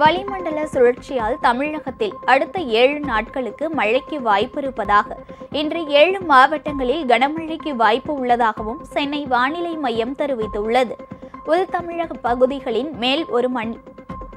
வளிமண்டல சுழற்சியால் தமிழகத்தில் அடுத்த ஏழு நாட்களுக்கு மழைக்கு வாய்ப்பு இருப்பதாக இன்று ஏழு மாவட்டங்களில் கனமழைக்கு வாய்ப்பு உள்ளதாகவும் சென்னை வானிலை மையம் தெரிவித்துள்ளது. உள் தமிழக பகுதிகளின் மேல் ஒரு மண்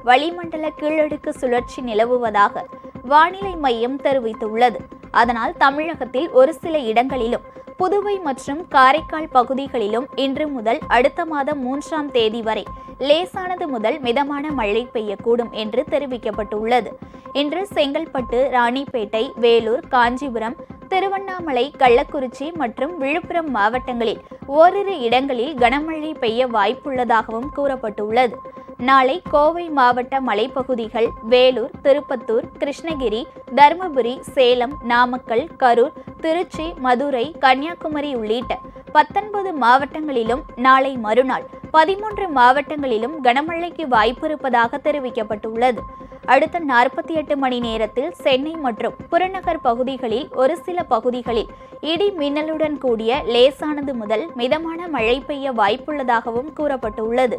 வளிமண்டல கீழடுக்கு சுழற்சி நிலவுவதாக வானிலை மையம் தெரிவித்துள்ளது. அதனால் தமிழகத்தில் ஒரு சில இடங்களிலும் புதுவை மற்றும் காரைக்கால் பகுதிகளிலும் இன்று முதல் அடுத்த மாதம் மூன்றாம் தேதி வரை லேசானது முதல் மிதமான மழை பெய்யக்கூடும் என்று தெரிவிக்கப்பட்டுள்ளது. இன்று செங்கல்பட்டு ராணிப்பேட்டை வேலூர் காஞ்சிபுரம் திருவண்ணாமலை கள்ளக்குறிச்சி மற்றும் விழுப்புரம் மாவட்டங்களில் ஓரிரு இடங்களில் கனமழை பெய்ய வாய்ப்புள்ளதாகவும் கூறப்பட்டுள்ளது. நாளை கோவை மாவட்ட மலைப்பகுதிகள் வேலூர் திருப்பத்தூர் கிருஷ்ணகிரி தருமபுரி சேலம் நாமக்கல் கரூர் திருச்சி மதுரை கன்னியாகுமரி உள்ளிட்ட பத்தொன்பது மாவட்டங்களிலும் நாளை மறுநாள் பதிமூன்று மாவட்டங்களிலும் கனமழைக்கு வாய்ப்பு இருப்பதாக தெரிவிக்கப்பட்டுள்ளது. அடுத்த நாற்பத்தி எட்டு மணி நேரத்தில் சென்னை மற்றும் புறநகர் பகுதிகளில் ஒரு சில பகுதிகளில் இடி மின்னலுடன் கூடிய லேசானது முதல் மிதமான மழை பெய்ய வாய்ப்புள்ளதாகவும் கூறப்பட்டுள்ளது.